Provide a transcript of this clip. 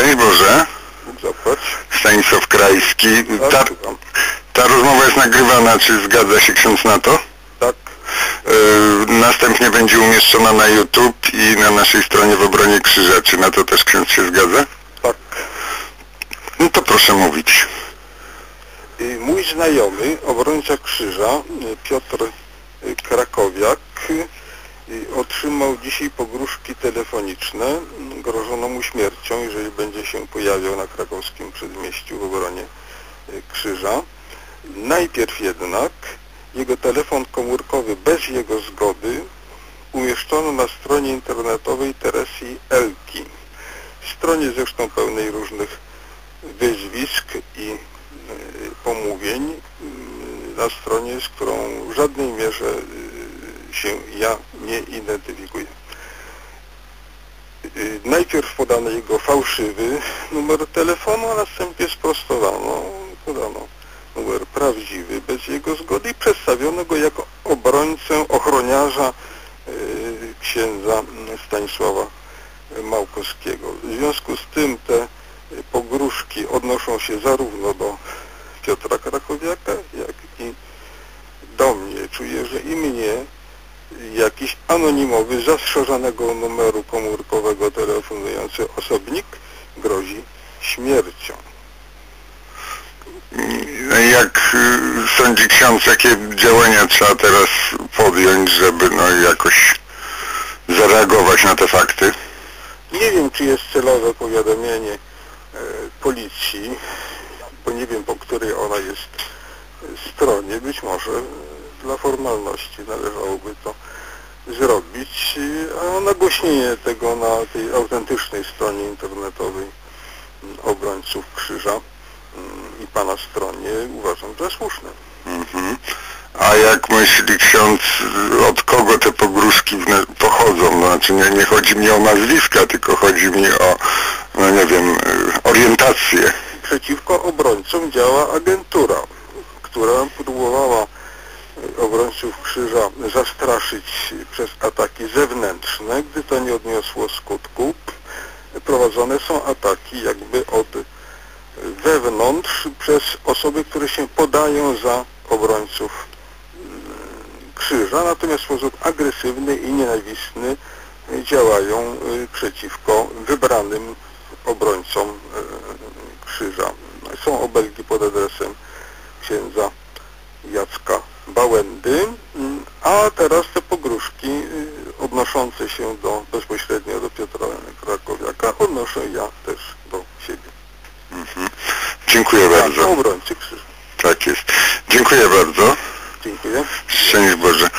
Szczęść Boże. Stanisław Krajski. Ta, ta rozmowa jest nagrywana, czy zgadza się ksiądz na to? tak. Yy, następnie będzie umieszczona na YouTube i na naszej stronie w obronie krzyża. Czy na to też ksiądz się zgadza? tak. No to proszę mówić. Mój znajomy, obrońca krzyża, y, Piotr y, Krakowiak, dzisiaj pogróżki telefoniczne. Mm, Grożono mu śmiercią, jeżeli będzie się pojawiał na krakowskim przedmieściu w obronie y, krzyża. Najpierw jednak jego telefon komórkowy bez jego zgody umieszczono na stronie internetowej Teresji Elki. Stronie zresztą pełnej różnych wyzwisk i y, pomówień y, na stronie, z którą w żadnej mierze y, się ja nie identyfikuję. Y, Najpierw podano jego fałszywy numer telefonu, a następnie sprostowano, podano numer prawdziwy bez jego zgody i przedstawiono go jako obrońcę, ochroniarza y, księdza Stanisława Małkowskiego. W związku z tym te pogróżki odnoszą się zarówno do Piotra Krakowiaka, jak i do mnie. Czuję, że i mnie jakiś anonimowy, zastrzeżonego numeru komórkowego telefonujący osobnik grozi śmiercią. Jak y, sądzi ksiądz, jakie działania trzeba teraz podjąć, żeby no jakoś zareagować na te fakty? Nie wiem, czy jest celowe powiadomienie e, policji, bo nie wiem, po której ona jest e, stronie. Być może dla formalności należałoby to zrobić, e, a nagłośnienie tego na tej autentycznej stronie internetowej m, obrońców krzyża m, i pana stronie uważam za słuszne. Mhm. A jak myśli ksiądz, od kogo te pogróżki pochodzą? No, Znaczy nie, nie chodzi mi o nazwiska, tylko chodzi mi o, no nie wiem, y, orientację. przeciwko obrońcom działa agentura, która próbowała e, obrońców krzyża zastraszyć przez ataki zewnętrzne. Gdy to nie odniosło skutku, prowadzone są ataki jakby od wewnątrz przez osoby, które się podają za obrońców mm, krzyża, natomiast w sposób agresywny i nienawistny działają e, przeciwko wybranym obrońcom e, krzyża. Są obelgi pod adresem księdza Bałędy, mm, a teraz te pogróżki y, odnoszące się do, bezpośrednio do Piotra Krakowiaka odnoszę ja też do siebie. Mhm. Dziękuję Jako bardzo. obrońcy krzyża. Tak jest. Dziękuję bardzo. Dziękuję. Szczęść Boże.